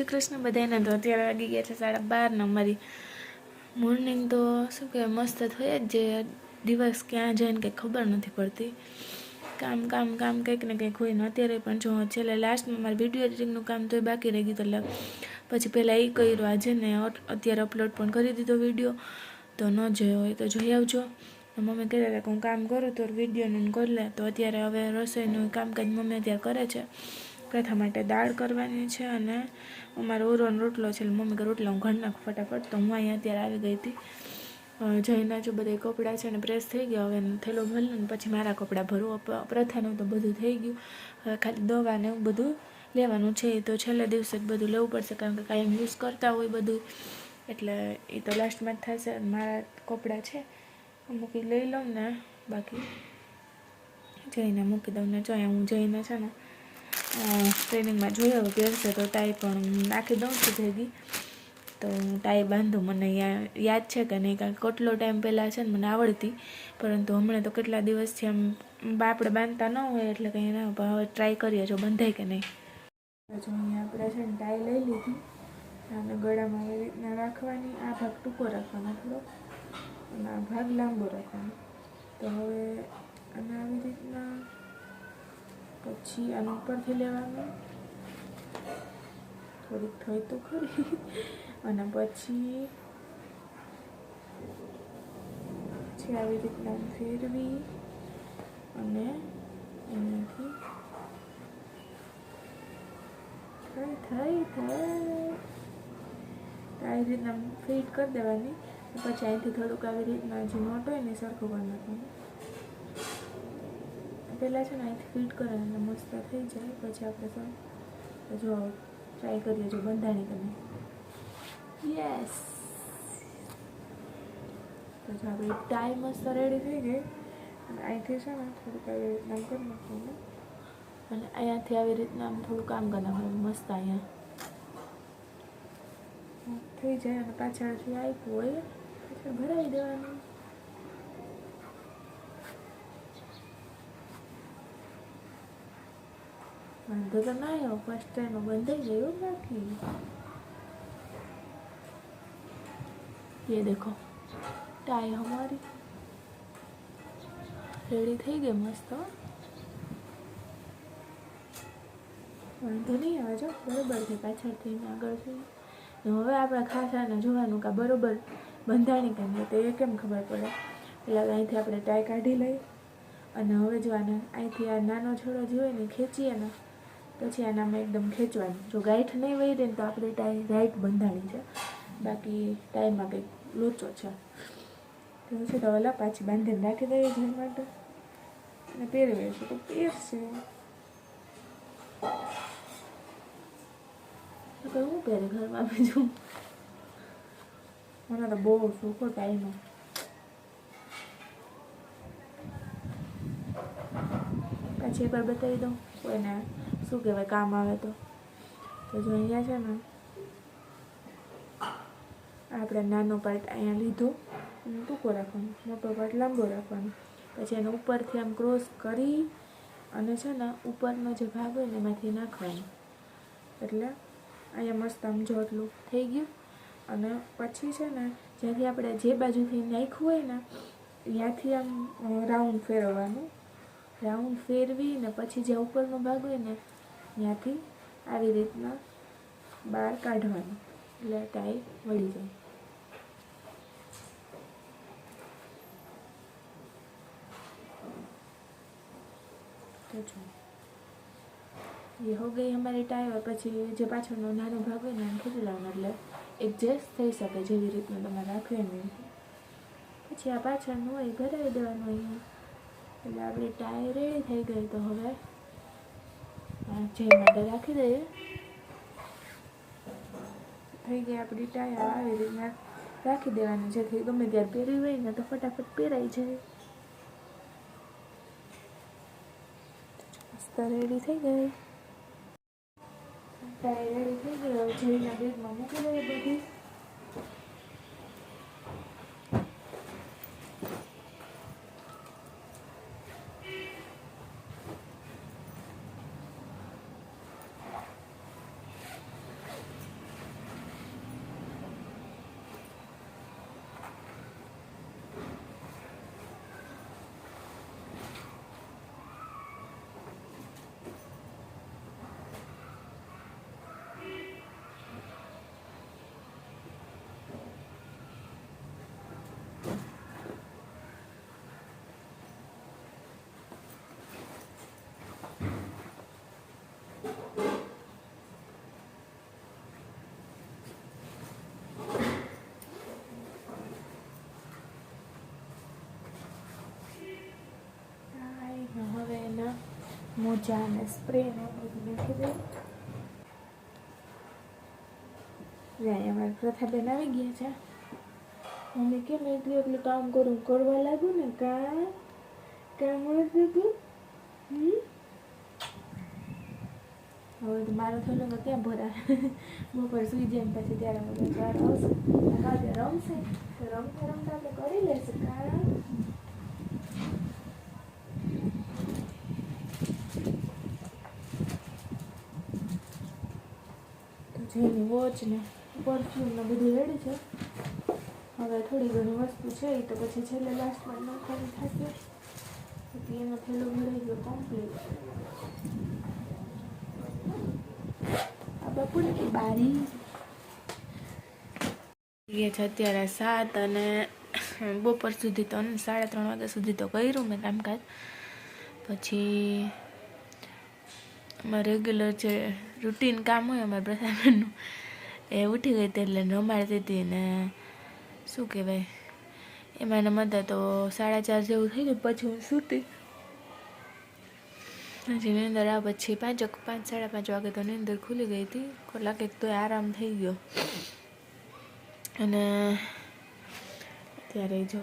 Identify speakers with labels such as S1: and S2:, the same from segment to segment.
S1: શ્રી કૃષ્ણ બધાને તો અત્યારે વાગી ગયા છે સાડા બાર ને અમારી મોર્નિંગ તો શું કહેવાય, મસ્ત થઈ જ જે દિવસ ક્યાં જાય ને કંઈ ખબર નથી પડતી. કામ કામ કામ કંઈક ને કંઈક હોય ને અત્યારે પણ જો છેલ્લે લાસ્ટમાં મારે વીડિયો એડિટિંગનું કામ તો એ બાકી રહી ગયું એટલે પછી પહેલાં એ કર્યું, આજે ને અત્યારે અપલોડ પણ કરી દીધો વીડિયો તો ન જોયો હોય તો જોઈ આવજો. મમ્મી કહેતા હતા કે હું કામ કરું તો વિડીયોનું કરી લે. તો અત્યારે હવે રસોઈનું કામકાજ મમ્મી અત્યારે કરે છે. પ્રથા માટે દાળ કરવાની છે અને અમારો ઓરોનો રોટલો છે મમ્મી કે રોટલા હું ઘર નાખું ફટાફટ. તો હું અહીંયા અત્યારે આવી ગઈ હતી. જઈના જો બધા કપડાં છે ને પ્રેસ થઈ ગયા, હવે થેલો ભરલો ને પછી મારા કપડાં ભરવું પ્રથાનું તો બધું થઈ ગયું. હવે ખાલી દવા ને એવું બધું લેવાનું છે. એ તો છેલ્લે દિવસે જ બધું લેવું પડશે, કારણ કે કાયમ યુઝ કરતા હોય બધું. એટલે એ તો લાસ્ટમાં જ થશે. મારા કપડાં છે અમુક લઈ લઉં ને બાકી જઈને મૂકી દઉં ને જો હું જઈને છે ને ટ્રેનિંગમાં જોયો હવે પહેરશે તો ટાઈ પણ નાખી દઉં છું ભેગી. તો ટાઈ બાંધું, મને યાદ છે કે નહીં કારણ કે કેટલો ટાઈમ પહેલાં છે ને મને આવડતી, પરંતુ હમણાં તો કેટલા દિવસથી આમ બાપડે બાંધતા ન હોય એટલે કંઈ ના પણ હવે ટ્રાય કરીએ જો બંધાય કે નહીં. જો અહીંયા આપણે છે ને ટાઈ લઈ લીધી, અને ગળામાં એવી રીતના રાખવાની, આ ભાગ ટૂંકો રાખવાનો થોડો, અને આ ભાગ લાંબો રાખવાનો. તો હવે અને આવી રીતના પછી આના ઉપરથી લેવાનું. થોડીક થઈ તો ખરી. અને પછી પછી આવી રીતના ફેરવી અને એનાથી થઈ થઈ થઈ. આવી રીતના ફિટ કરી દેવાની. પછી અહીંથી થોડુંક આવી રીતના જે નોટ હોય ને સરખું કરી નાખવાનું. પહેલાં છે ને અહીંથી ફિટ કરે એટલે મસ્ત થઈ જાય. પછી આપણે તો જો ટ્રાય કરીએ જો બંધાણી તમે. યસ તો જો ટાઈમ ટાઈ મસ્ત રેડી થઈ ગઈ. અને અહીંથી છે ને થોડુંક આવી રીતના કરી નાખવાનું. અને અહીંયાથી આવી રીતના આમ થોડું કામ કરી નાખવાનું, મસ્ત અહીંયા. થઈ જાય અને પાછળથી આપ્યું હોય, પાછળ ભરાવી દેવાનું. વાંધો તો ના આવ્યો ફર્સ્ટ ટાઈમ બંધાઈ ગયું બાકી ये देखो टाई हमारी રેડી થઈ ગઈ મસ્ત હો. વાંધો નહીં આવે જો બરોબર છે પાછળથી ને આગળથી ને હવે આપણે ખાસ આને જોવાનું કે આ બરોબર બંધાણી કે નહીં તો એ કેમ ખબર પડે એટલે હવે અહીંથી આપણે ટાઈ કાઢી લઈ અને હવે જો આને અહીંથી આ નાનો છોડો જે હોય ને એ ખેંચીએ ને પછી આનામાં એકદમ ખેંચવાની. જો ગાંઠ નહીં વહી રહે તો આપણે ટાઈ રાઈટ બંધાણી છે. બાકી ટાઈમાં કંઈક લોચો છે. તો છે તો ઓલા પાછી બાંધીને રાખી દઈએ ઘર માટે. અને પહેરવે છે તો પહેરશે. તો હું પહેરે ઘરમાં બીજું? મને તો બહુ સુખો ટાઈમ પાછી એકવાર બતાવી દઉં કોઈને. શું કહેવાય, કામ આવે તો. તો જો અહીંયા છે ને, આપણે નાનો પાર્ટ અહીંયા લીધો. ટૂંકો રાખવાનો, મોટો પાર્ટ લાંબો રાખવાનો. પછી એને ઉપરથી આમ ક્રોસ કરી અને છે ને, ઉપરનો જે ભાગ હોય ને, એમાંથી નાખવાનો. એટલે અહીંયા મસ્ત આમ જો એટલું થઈ ગયું. અને પછી છે ને, જ્યાંથી આપણે જે બાજુથી નાખ્યું હોય ને, ત્યાંથી આમ રાઉન્ડ ફેરવવાનું. રાઉન્ડ ફેરવી ને પછી જે ઉપરનો ભાગ હોય ને ત્યાંથી આવી રીતના બહાર કાઢવાની. એટલે ટાઈ વળી જાય. એ હો ગઈ અમારી ટાઈ હોય પછી જે પાછળનો નાનો ભાગ હોય ને આમ ખેંચી લાવવાનો એટલે એડજસ્ટ થઈ શકે જેવી રીતનું તમારે રાખવી એમ. પછી આ પાછળનું હોય ભરાવી દેવાનું હોય એટલે આપણી ટાઈ રેડી થઈ ગઈ તો હવે માટે રાખી દઈએ થઈ ગઈ આપણી ટાયર આવી રીતના રાખી દેવાની જેથી ગમે ત્યારે પહેરવી હોય ને તો ફટાફટ પહેરાઈ જાય. મસ્ત રેડી થઈ ગઈ. ટાયર રેડી થઈ ગયો જઈને જઈના બેગમાં મૂકી દઈએ બધી. મોજા અને સ્પ્રે ને બધું નાખી દઈએ જાય અમારે પ્રથાબેન આવી ગયા છે મમ્મી કેમ એકલું એટલું કામ કરું કરવા લાગ્યું ને કા કામ હતું હવે મારો થોડો ક્યાં ભરા બપોર સુઈ જાય પછી ત્યારે વાર આવશે રમશે તો રમતા રમતા આપણે કરી લેશું કા જેની વોચ ને પરફ્યુમ ને બધું રેડી છે. હવે થોડી ઘણી વસ્તુ છે એ તો પછી છેલ્લે લાસ્ટમાં નાખવાની થશે. પછી એનો થેલો ભરાઈ ગયો કમ્પ્લીટ આ બાપુની બારી. એ છે અત્યારે સાત અને બપોર સુધી તો સાડા ત્રણ વાગ્યા સુધી તો કર્યું મેં કામકાજ. પછી રેગ્યુલર જે રૂટીન કામ હોય અમારે પ્રસાદનું એ ઉઠી ગઈ હતી એટલે રમાડતી હતી ને શું કહેવાય, એમાં ને મદદ તો સાડા ચાર જેવું થઈ ગયું, પછી હું સૂતી. પછી નીંદર આ પછી પાંચ પાંચ, સાડા પાંચ વાગે તો નીંદર ખુલી ગઈ હતી. કલાક એક તો આરામ થઈ ગયો. અને ત્યારે જો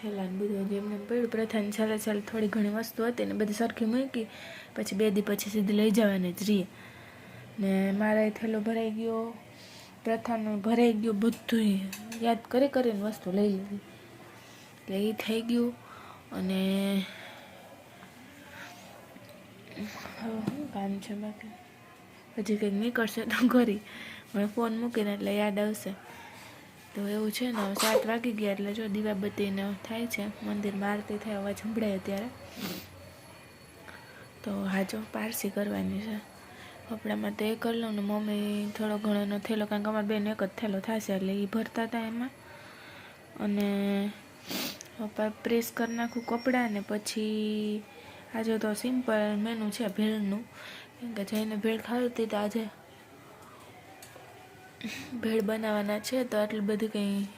S1: થેલા બધું હજી એમને એમ પડ્યું. પ્રથાને છેલ્લે છેલ્લે થોડી ઘણી વસ્તુ હતી ને બધી સરખી મૂકી. પછી બે દી પછી સીધી લઈ જવાની જ રહીએ ને મારે થેલો ભરાઈ ગયો. પ્રથાનું ભરાઈ ગયું બધું યાદ કરી કરીને વસ્તુ લઈ લીધી. એટલે એ થઈ ગયું. અને શું કામ છે બાકી? હજી કંઈક નીકળશે તો કરી મને ફોન મૂકીને એટલે યાદ આવશે. તો એવું છે ને સાત વાગી ગયા એટલે જો દીવાબત્તીને થાય છે. મંદિરમાં આરતી થાય, અવાજ સંભળાય અત્યારે. તો હાજો, પારસી કરવાની છે. કપડામાં તો એ કરી લઉં ને મમ્મી થોડો ઘણો એનો થેલો, કારણ કે અમારા બેન એક જ થેલો થશે, એટલે એ ભરતા હતા એમાં. અને પપ્પા પ્રેસ કરી નાખું કપડાં ને પછી આજે તો સિમ્પલ મેનુ છે ભેળનું. કેમ કે જઈને ભેળ ખાવી હતી તો આજે ભેળ બનાવવાના છે તો આટલી બધી કંઈ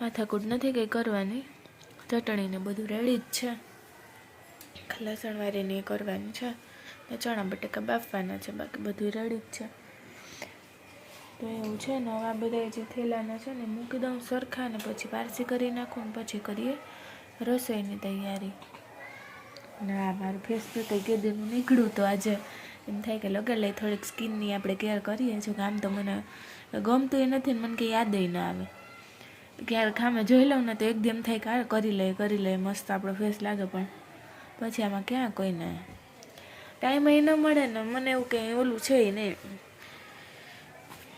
S1: માથાકૂટ નથી કંઈ કરવાની. ચટણીને બધું રેડી જ છે. લસણવાળીને કરવાની છે. ચણા બટાકા બાફવાના છે, બાકી બધું રેડી જ છે. તો એવું છે ને આ બધા જે થેલાના છે ને મૂકી દઉં સરખા ને પછી પારસી કરી નાખું ને પછી કરીએ રસોઈની તૈયારી. ને આ મારું ફેસ તો કંઈ કેદીનું નીકળ્યું તો આજે એમ થાય કે લગન લઈ થોડીક સ્કિનની આપણે કેર કરીએ છીએ આમ તો મને ગમતું એ નથી ને મને કંઈ યાદ ના આવે. ક્યારેક ખામે જોઈ લઉં ને તો એકદમ થાય કે કરી લઈએ કરી લઈએ, મસ્ત આપણો ફેસ લાગે પણ. પછી આમાં ક્યાં કોઈને ટાઈમ એ ન મળે ને મને એવું કંઈ ઓલું છે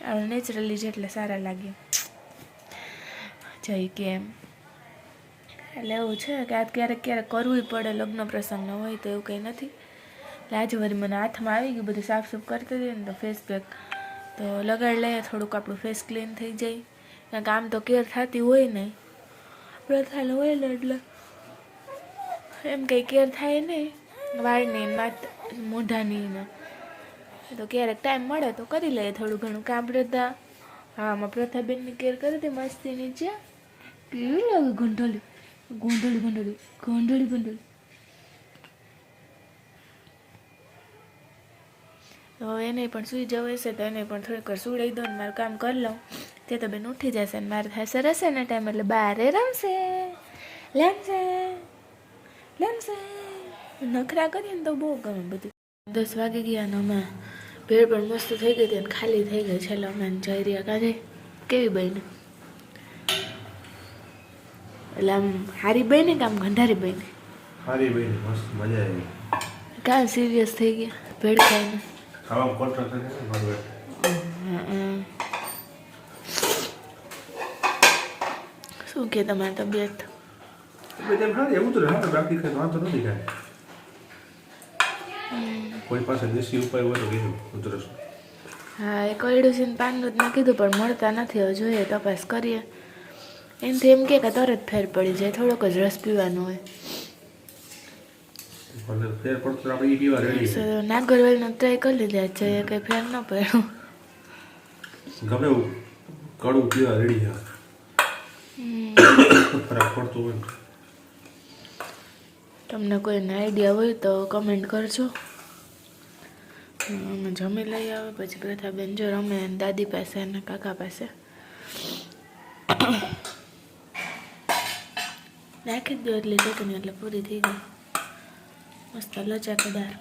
S1: આ નેચરલી જેટલે સારા લાગે. જઈ કે એમ એટલે એવું છે કે આ ક્યારેક ક્યારેક કરવું પડે લગ્ન પ્રસંગ હોય તો એવું કંઈ નથી. એટલે આજે મને હાથમાં આવી ગયું, બધું સાફ સૂફ કરતી હતી ને તો ફેસ પેક તો લગાડી લઈએ, થોડુંક આપણું ફેસ ક્લીન થઈ જાય. કારણ કે આમ તો કેર થતી હોય નહીં પ્રથા હોય ને એટલે એમ કંઈ કેર થાય નહીં. વાળની માથ મોઢાની તો ક્યારેક ટાઈમ મળે તો કરી લઈએ થોડું ઘણું. કામ પ્રથા, હા, આમાં પ્રથાબેનની કેર કરી હતી મસ્તી નીચે. કેવું લાગે ગંઢોલી ગોંધળી ગંઢોળી ગંઢોળી ગંઢોળી તો એને પણ સૂઈ જવું હશે તો એને પણ થોડીક વાર સુડાઈ દો ને મારું કામ કરી લઉં. તે તો બેન ઉઠી જશે ને મારે થશે રહેશે ને ટાઈમ એટલે બારે રમશે. લેમશે લેમશે. નખરા કરીએ ને તો બહુ ગમે બધું. દસ વાગી ગયા ને અમે. ભેળ પણ મસ્ત થઈ ગઈ હતી અને ખાલી થઈ ગઈ. છેલ્લે અમે જઈ રહ્યા કાંઈ કેવી બહેન? એટલે આમ હારી બની કે આમ ગંધારી બની
S2: હારી બેન મસ્ત મજા આવી.
S1: કાલ સિરિયસ થઈ ગયા. ભેળ ખાઈને.
S2: ખાવામાં કોન્ટ્રા થઈ
S1: શું કે તમારી તબિયત?
S2: એવું તો કઈ વાંધો નથી કાંઈ. કોઈ પાસે દેશી ઉપાય હોય તો કીધું ઉધરસ.
S1: હા એ કોયડું છે ને પાનનું જ મેં કીધું પણ મળતા નથી હવે જોઈએ તપાસ કરીએ. એમથી એમ કે તરત ફેર પડી જાય થોડોક જ રસ પીવાનો હોય.
S2: ફેર પડતો આપણે ઈ પીવા રેડી
S1: નાગરવેલનો ટ્રાય કરી લીધા છે કંઈ ફેર ન પડ્યો.
S2: ગમે એવું કડવું પીવા રેડી છે. ફરક પડતો હોય
S1: તમને કોઈને આઈડિયા હોય તો કમેન્ટ કરજો. જમી લઈ આવે, પછી પ્રથાબેન જો રમે દાદી પાસે અને કાકા પાસે. નાખી જ દો એટલી ચટણી એટલે પૂરી થઈ ગઈ. મસ્ત લચાકેદાર